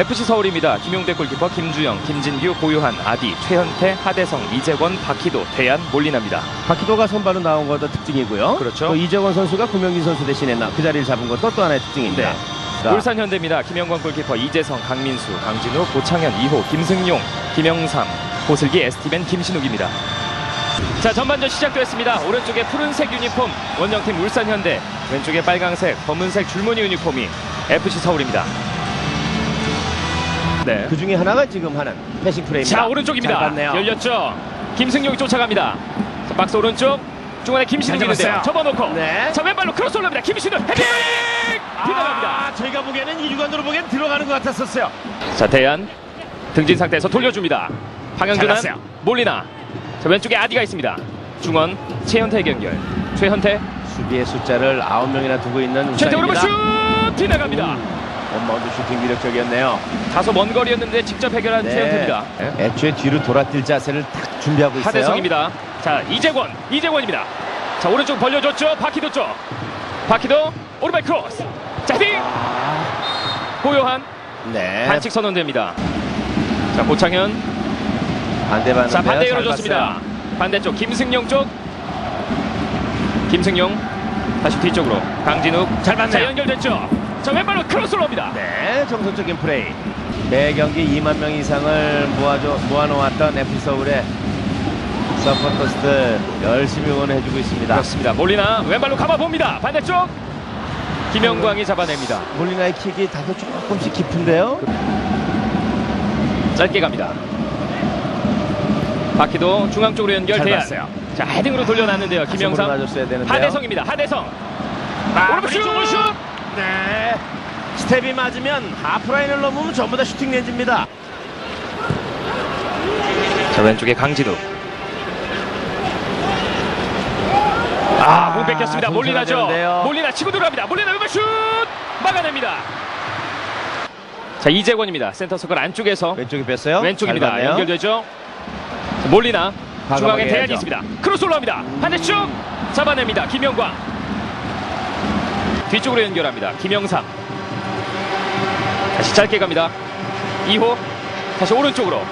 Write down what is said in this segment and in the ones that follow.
FC 서울입니다. 김용대 골키퍼 김주영, 김진규, 고유한, 아디, 최현태, 하대성, 이재권, 박희도, 대안, 몰리나입니다. 박희도가 선발로 나온 것도 특징이고요. 그렇죠. 또 이재원 선수가 구명진 선수 대신에 나- 그 자리를 잡은 것도 또 하나의 특징입니다. 네. 자, 울산 현대입니다. 김영권 골키퍼 이재성, 강민수, 강진우, 고창현, 이호, 김승용, 김영삼, 고슬기, 에스티벤, 김신욱입니다. 자 전반전 시작됐습니다. 오른쪽에 푸른색 유니폼 원정팀 울산 현대, 왼쪽에 빨강색, 검은색 줄무늬 유니폼이 FC 서울입니다. 네. 그 중에 하나가 지금 하는 패싱 플레이입니다. 자 오른쪽입니다. 열렸죠. 김승용이 쫓아갑니다. 자, 박스 오른쪽 중간에 김신욱이 잘 있는데요. 접어놓고 네. 자 왼발로 크로스 올라옵니다. 김신욱 헤딩 빗나갑니다. 아, 저희가 보기에는 이주관으로 보기엔 들어가는 것 같았었어요. 자 대안 등진 상태에서 돌려줍니다. 잘랐어요. 몰리나. 자 왼쪽에 아디가 있습니다. 중원 최현태 연결. 최현태 수비의 숫자를 9명이나 두고 있는 울산입니다. 슛 빗나갑니다. 원바운드 슈팅 위력적이었네요. 다소 먼 거리였는데 직접 해결한 최현태입니다. 네. 애초에 뒤로 돌아뛸 자세를 딱 준비하고 있어요. 하대성입니다. 자 이재권, 이재권입니다. 자 오른쪽 벌려줬죠. 바퀴도 쪽. 바퀴도 오른발 크로스. 자 헤딩. 고요한 네. 반칙 선언됩니다. 자 고창현. 반대 반. 자 반대 열어줬습니다. 반대쪽 김승용 쪽. 김승용 다시 뒤쪽으로 강진욱. 잘 봤네요. 자 연결됐죠. 자 왼발로 크로스로 옵니다. 네, 정석적인 플레이. 매 경기 2만 명 이상을 모아줘, 모아놓았던 FC 서울의 서포터스들 열심히 응원해주고 있습니다. 그렇습니다. 몰리나 왼발로 감아봅니다. 반대쪽 김영광이 잡아냅니다. 몰리나의 킥이 다소 조금씩 깊은데요. 짧게 갑니다. 바퀴도 중앙 쪽으로 연결 잘 대안. 봤어요. 자 헤딩으로 돌려놨는데요. 김영삼. 하대성입니다. 하대성. 슛! 쪽으로 슛! 네. 스텝이 맞으면 하프라인을 넘으면 전부 다 슈팅 렌즈입니다. 자 왼쪽에 강진욱. 아, 공 뺏겼습니다. 아, 몰리 나죠. 되는데요. 몰리 나 치고 들어갑니다. 몰리나 왼발 슛! 막아냅니다. 자 이재권입니다. 센터 서클 안쪽에서 왼쪽에 뺐어요. 왼쪽입니다. 잘 봤네요. 연결되죠. 자, 몰리나 중앙에 과감하게 대안이 해야죠. 있습니다. 크로스 올라옵니다. 반대쪽 잡아냅니다. 김영광 뒤쪽으로 연결합니다. 김영삼 다시 짧게 갑니다. 2호 다시 오른쪽으로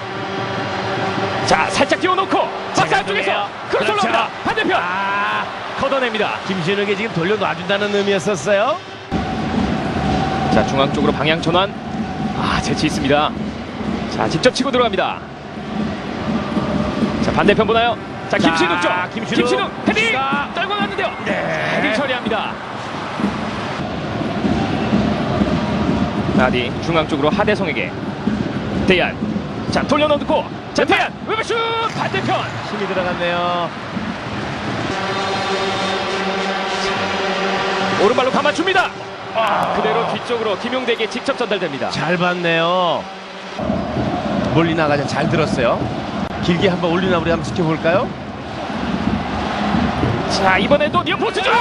자 살짝 띄워놓고 박스 안쪽에서 크로스 그렇죠. 올라옵니다. 반대편 아, 걷어냅니다. 김신욱이 지금 돌려놔준다는 의미였었어요. 자 중앙 쪽으로 방향 전환 아 재치 있습니다 자 직접 치고 들어갑니다 자 반대편 보나요 자 자, 김신욱 쪽 김신욱. 김신욱 헤딩 자. 떨고 갔는데요 네. 헤딩 처리합니다 나디 중앙 쪽으로 하대성에게. 대안 자 돌려놓고. 자 대안 왼발 슛! 반대편. 힘이 들어갔네요. 오른발로 감아줍니다. 아, 그대로 뒤쪽으로 김용대에게 직접 전달됩니다. 잘 봤네요. 몰리나가 잘 들었어요. 길게 한번 올리나 우리 한번 지켜볼까요? 자 이번에도 니어포스죠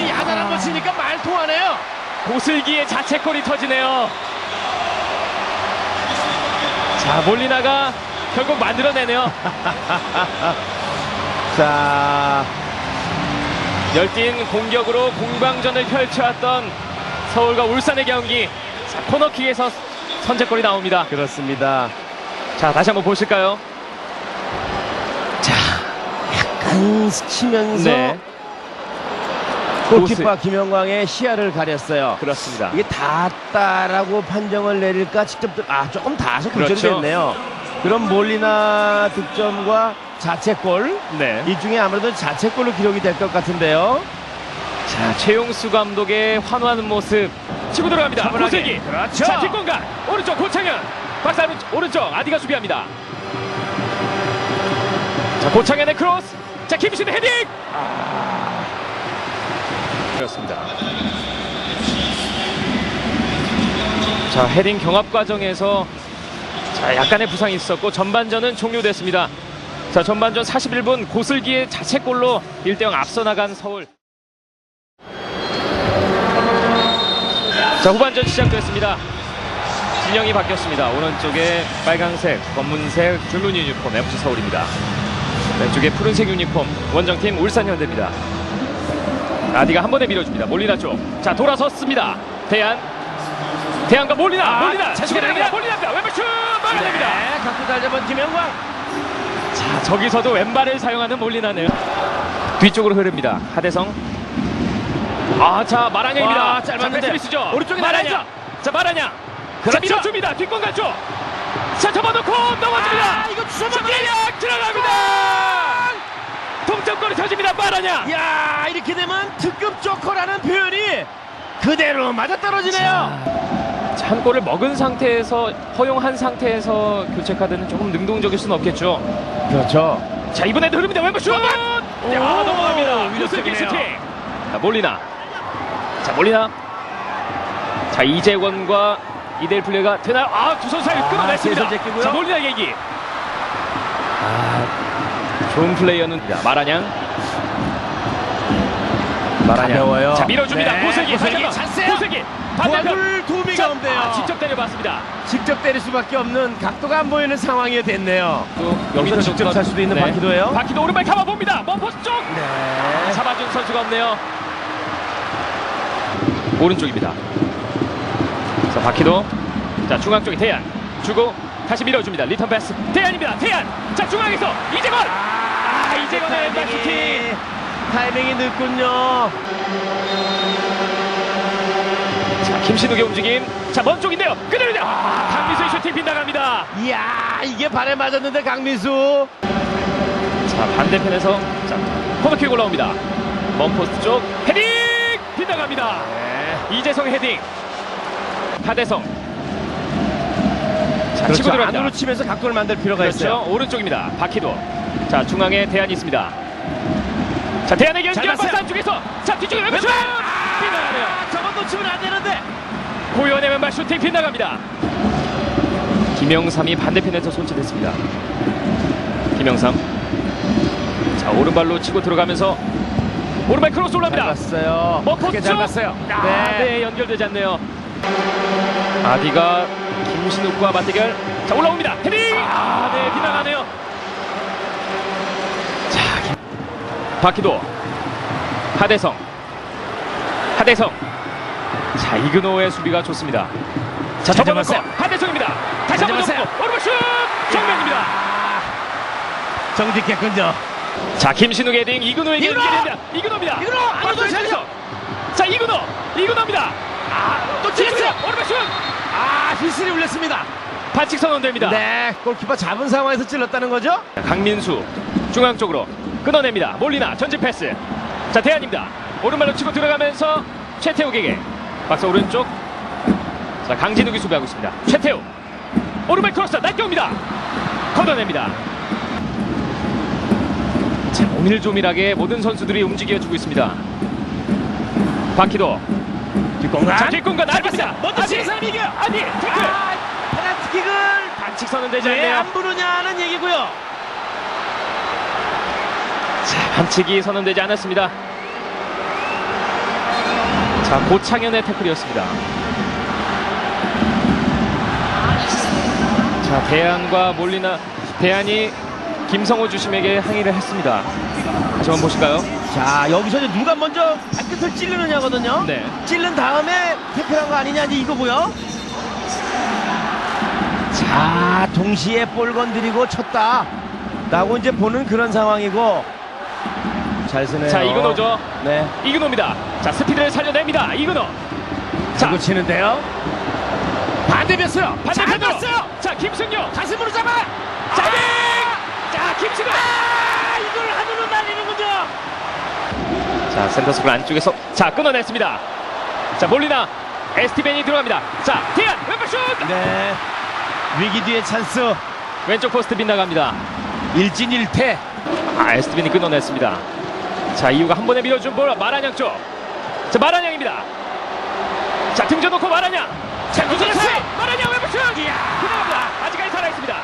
최영수 감독이 야단 한번 치니까 말 통하네요. 고슬기의 자책골이 터지네요. 자 몰리나가 결국 만들어내네요. 자, 열띤 공격으로 공방전을 펼쳐왔던 서울과 울산의 경기. 자, 코너킥에서 선제골이 나옵니다. 그렇습니다. 자 다시 한번 보실까요? 간 스치면서 네 골키퍼 김영광의 시야를 가렸어요. 그렇습니다. 이게 닿았다라고 판정을 내릴까 직접 들- 아 조금 닿아서 그렇죠. 굴절됐네요. 그럼 몰리나 득점과 자책골 네. 이 중에 아무래도 자책골로 기록이 될 것 같은데요. 자 최용수 감독의 환호하는 모습 치고 들어갑니다. 고슬기. 그렇죠. 자 뒷공간 오른쪽 고창현. 박사 오른쪽 아디가 수비합니다. 자 고창현의 크로스. 자 김신 헤딩. 그렇습니다. 자 헤딩 경합 과정에서 자 약간의 부상이 있었고 전반전은 종료됐습니다. 자 전반전 41분 고슬기의 자책골로 1대0 앞서 나간 서울. 자 후반전 시작됐습니다. 진영이 바뀌었습니다. 오른쪽에 빨강색, 검은색 줄무늬 유니폼 FC 서울입니다. 왼쪽에 푸른색 유니폼 원정팀 울산현대입니다. 아디가 한 번에 밀어줍니다. 몰리나 쪽. 자 돌아섰습니다. 대안 대한과 몰리나 아, 몰리나 잘 치고 됩니다 몰리나입니다 왼발 슛 막아냅니다 네, 각도 잘 잡은 김영광. 자 저기서도 왼발을 사용하는 몰리나네요 뒤쪽으로 흐릅니다 하대성 아자 마라냥입니다 와, 짧았는데. 자, 패스미스죠 오른쪽에 나가죠. 자 마라냥 자 그렇죠. 밀어줍니다 뒷공 갔죠 자 접어놓고 넘어집니다 아, 이거. 마라냥 들어갑니다 동점골이 터집니다 마라냥 야 이렇게 되면 특급 조커라는 표현이 그대로 맞아떨어지네요. 자, 한 골을 먹은 상태에서 허용한 상태에서 교체 카드는 조금 능동적일 수는 없겠죠 그렇죠. 자 이번에도 흐릅니다 왼발 슛! 야 오, 넘어갑니다. 고슬기 슈팅 자 몰리나 자 몰리나 자 이재권과 이대일 플레이가 되나요? 아두 선수 사이 아, 끊어냈습니다 세선 제끼고요. 자 몰리나 얘기 아 좋은 플레이어는 자, 마라냥 마라냥 가벼워요. 자 밀어줍니다 네, 고슬기 한번 찬스예요. 고슬기 반대편 도움이 자, 없네요. 아, 직접 때려봤습니다 직접 때릴 수밖에 없는 각도가 안 보이는 상황이 됐네요. 또 여기서 직접 찰 수도 있는 바퀴도예요. 바퀴도 오른발 감아봅니다 먼포스 쪽 네. 잡아준 선수가 없네요. 오른쪽입니다. 자 바퀴도 자 중앙 쪽에 대한 주고 다시 밀어줍니다. 리턴 패스 대한입니다. 대한 자 중앙에서 이재건 아 이재건의 왼발 슈팅 타이밍이 늦군요. 자 김신욱의 움직임 자 먼 쪽인데요 그대로입니다. 아, 강미수의 슈팅 빗나갑니다. 이야 이게 발에 맞았는데 강민수. 자 반대편에서 자 코너킥 올라옵니다. 먼 포스트 쪽 헤딩 빗나갑니다. 네. 이재성의 헤딩 하대성 자 그렇죠. 치고 들어갑니다. 안으로 치면서 각도를 만들 필요가 그렇죠. 있어요. 오른쪽입니다. 바퀴도. 자, 중앙에 대안이 있습니다. 자, 대안의 연결 잘 박스 봤어요. 안쪽에서 자, 뒤쪽에 왼발 슛! 빗나가네요. 아, 저건 놓치면 안 되는데. 고현의 왼발 슈팅 빗나갑니다. 김영삼이 반대편에서 손질했습니다. 김영삼. 자, 오른발로 치고 들어가면서 오른발 크로스 잘 올라옵니다. 봤어요. 뭐 크게 잘 봤어요. 아, 네. 연결되지 않네요. 아디가 김신욱과 맞대결. 자, 올라옵니다. 헤딩! 아, 네, 빗나가네요. 자, 김... 바퀴도. 하대성. 하대성. 자, 이근호의 수비가 좋습니다. 자, 잘 접어놓고. 하대성입니다. 다시 잘 한번. 접고 오른발 슛! 정면입니다. 정직했군요. 자, 김신욱의 헤딩 이근호에게 이근호! 연결됩니다. 이근호입니다. 이근호! 안으로 차려! 치면서. 자, 이근호! 이근호입니다. 아, 또 찔렸어요. 오른발 슛! 아 휘슬이 울렸습니다. 반칙 선언됩니다. 네, 골키퍼 잡은 상황에서 찔렀다는 거죠? 자, 강민수 중앙 쪽으로 끊어냅니다. 몰리나 전진 패스. 자 대한입니다. 오른발로 치고 들어가면서 최태욱에게 박스 오른쪽. 자 강진욱이 수비하고 있습니다. 최태욱 오른발 크로스 낮게 옵니다. 걷어냅니다. 자 오밀조밀하게 모든 선수들이 움직여주고 있습니다. 바퀴도 뒷공간. 자 뒷공간 날입니다. 먼저 치는 사람이 이겨요. 아니 태클 아, 페널티킥을 반칙 선언되지 왜 않네요. 안 부르냐는 얘기고요. 자, 반칙이 선언되지 않았습니다. 자, 고창현의 태클이었습니다. 자, 대안과 몰리나 대안이 김성호 주심에게 항의를 했습니다. 한번 보실까요? 자, 여기서 이제 누가 먼저 발끝을 찌르느냐거든요. 네. 찌른 다음에 태클한 거 아니냐 이제 이거고요. 자, 동시에 볼 건드리고 쳤다. 라고 이제 보는 그런 상황이고. 잘 쓰네요. 자, 이근호죠. 네. 이근호입니다. 자, 스피드를 살려냅니다. 이근호. 자, 치는데요. 반대였어요. 반대편으로. 자, 김승용. 가슴으로 잡아. 자, 자, 김승용. 아, 이걸 하늘로 날리는군요. 자 센터스쿨 안쪽에서 자 끊어냈습니다 자 몰리나 에스티벤이 들어갑니다 자 대안 왼발 슛 네. 위기 뒤에 찬스. 왼쪽 포스트 빗나갑니다 일진 일퇴. 아 에스티벤이 끊어냈습니다. 자 이후가 한 번에 밀어준 볼 마라냥 쪽 자 마라냥입니다. 자 등져 놓고 마라냥 자 구슬했어요 마라냥 왼발 슛! 빗나갑니다. 아직까지 살아있습니다.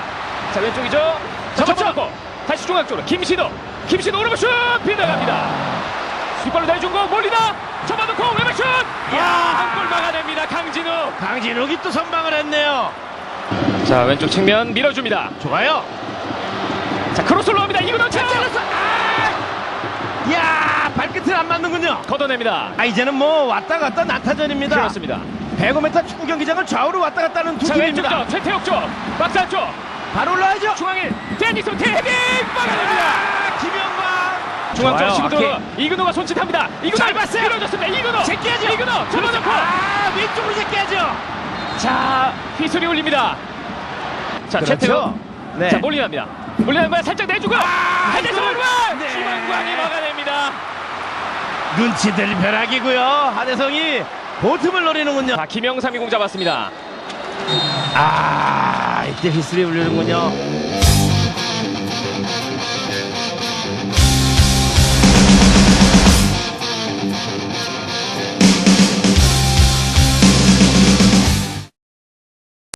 자 왼쪽이죠? 자? 접어놓고 다시 중앙 쪽으로 김신호. 김신호 오른발 슛! 빗나갑니다. 뒷발로 내준 거 몰리나? 접어놓고 왼발 슛! 야! 한골 막아냅니다 강진우. 강진욱이 또 선방을 했네요. 자 왼쪽 측면 밀어줍니다. 좋아요. 자 크로스 올라옵니다 이근호 차. 아! 야 발끝을 안 맞는군요. 걷어냅니다 아 이제는 뭐 왔다 갔다 나타전입니다. 그렇습니다 105m 축구 경기장을 좌우로 왔다 갔다 하는 두 자 팀입니다. 쪽 최태욱 쪽 박스 안쪽 바로 올라야죠. 중앙에 데니스 테빙 막아냅니다. 아, 김영광. 중앙 쪽 좋아요, 시구도. 이근호가 손짓합니다. 이근호 짧았어요. 밀어줬습니다. 이근호 제끼야죠. 이근호 접어놓고 아, 왼쪽으로 제끼야죠. 자 휘슬이 울립니다. 자 최태욱 그렇죠. 네. 자 몰리납니다. 몰리납니다. 살짝 내주고 헤드스 이거- 오르만 네. 김한광이 막아냅니다. 눈치들 벼락이고요. 하대성이 보틈을 노리는군요. 자 김영삼이 공 잡았습니다. 아, 이때 휘슬이 울리는군요.